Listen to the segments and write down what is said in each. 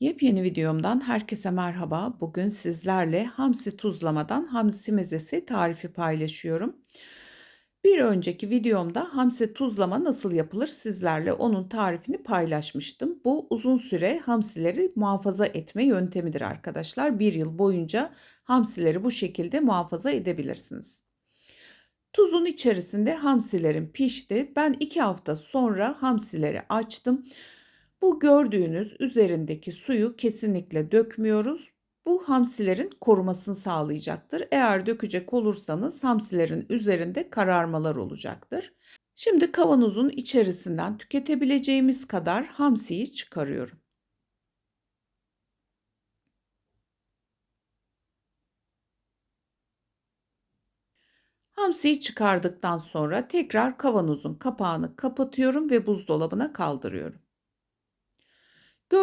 Yepyeni videomdan herkese merhaba. Bugün sizlerle hamsi tuzlamadan hamsi mezesi tarifi paylaşıyorum. Bir önceki videomda hamsi tuzlama nasıl yapılır sizlerle onun tarifini paylaşmıştım. Bu uzun süre hamsileri muhafaza etme yöntemidir arkadaşlar. Bir yıl boyunca hamsileri bu şekilde muhafaza edebilirsiniz. Tuzun içerisinde hamsilerim pişti. Ben iki hafta sonra hamsileri açtım. Bu gördüğünüz üzerindeki suyu kesinlikle dökmüyoruz. Bu hamsilerin korumasını sağlayacaktır. Eğer dökecek olursanız hamsilerin üzerinde kararmalar olacaktır. Şimdi kavanozun içerisinden tüketebileceğimiz kadar hamsiyi çıkarıyorum. Hamsiyi çıkardıktan sonra tekrar kavanozun kapağını kapatıyorum ve buzdolabına kaldırıyorum.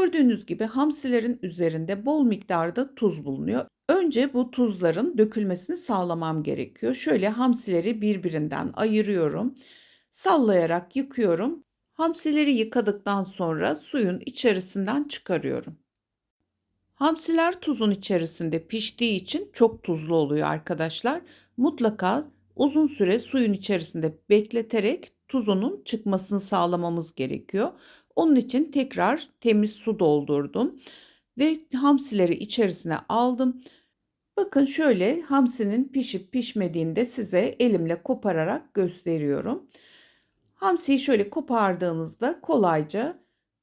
Gördüğünüz gibi hamsilerin üzerinde bol miktarda tuz bulunuyor. Önce bu tuzların dökülmesini sağlamam gerekiyor. Şöyle hamsileri birbirinden ayırıyorum. Sallayarak yıkıyorum. Hamsileri yıkadıktan sonra suyun içerisinden çıkarıyorum. Hamsiler tuzun içerisinde piştiği için çok tuzlu oluyor arkadaşlar. Mutlaka uzun süre suyun içerisinde bekleterek tuzunun çıkmasını sağlamamız gerekiyor. Onun için tekrar temiz su doldurdum ve hamsileri içerisine aldım. Bakın şöyle hamsinin pişip pişmediğini de size elimle kopararak gösteriyorum. Hamsiyi şöyle kopardığınızda kolayca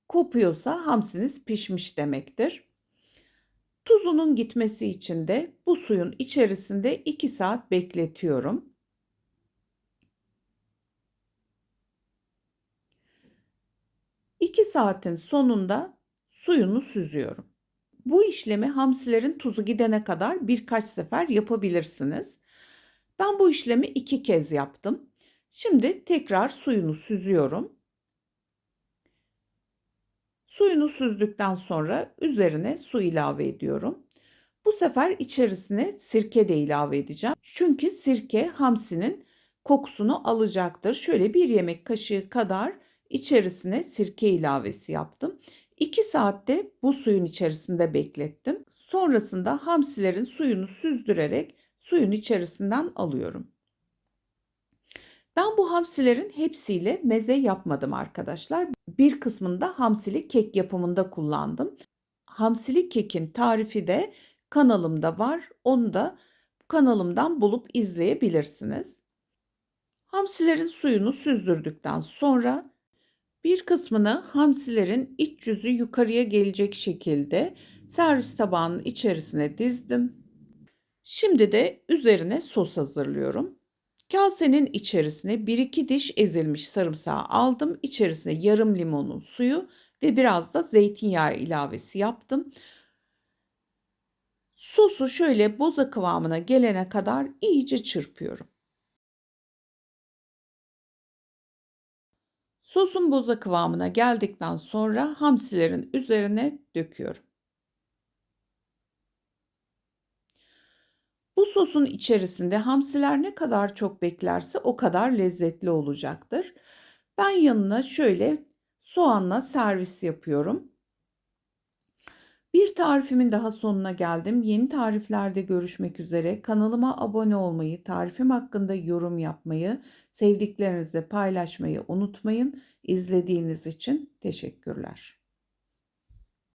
kopuyorsa hamsiniz pişmiş demektir. Tuzunun gitmesi için de bu suyun içerisinde 2 saat bekletiyorum. 2 saatin sonunda suyunu süzüyorum. Bu işlemi hamsilerin tuzu gidene kadar birkaç sefer yapabilirsiniz. Ben bu işlemi iki kez yaptım. Şimdi tekrar suyunu süzüyorum. Suyunu süzdükten sonra üzerine su ilave ediyorum. Bu sefer içerisine sirke de ilave edeceğim. Çünkü sirke hamsinin kokusunu alacaktır. Şöyle bir yemek kaşığı kadar içerisine sirke ilavesi yaptım. 2 saatte bu suyun içerisinde beklettim. Sonrasında hamsilerin suyunu süzdürerek suyun içerisinden alıyorum. Ben bu hamsilerin hepsiyle meze yapmadım arkadaşlar. Bir kısmını da hamsili kek yapımında kullandım. Hamsili kekin tarifi de kanalımda var. Onu da kanalımdan bulup izleyebilirsiniz. Hamsilerin suyunu süzdürdükten sonra bir kısmını hamsilerin iç yüzü yukarıya gelecek şekilde servis tabağının içerisine dizdim. Şimdi de üzerine sos hazırlıyorum. Kasenin içerisine 1-2 diş ezilmiş sarımsağı aldım. İçerisine yarım limonun suyu ve biraz da zeytinyağı ilavesi yaptım. Sosu şöyle boza kıvamına gelene kadar iyice çırpıyorum. Sosun boza kıvamına geldikten sonra hamsilerin üzerine döküyorum. Bu sosun içerisinde hamsiler ne kadar çok beklerse o kadar lezzetli olacaktır. Ben yanına şöyle soğanla servis yapıyorum. Bir tarifimin daha sonuna geldim. Yeni tariflerde görüşmek üzere. Kanalıma abone olmayı, tarifim hakkında yorum yapmayı, sevdiklerinizle paylaşmayı unutmayın. İzlediğiniz için teşekkürler.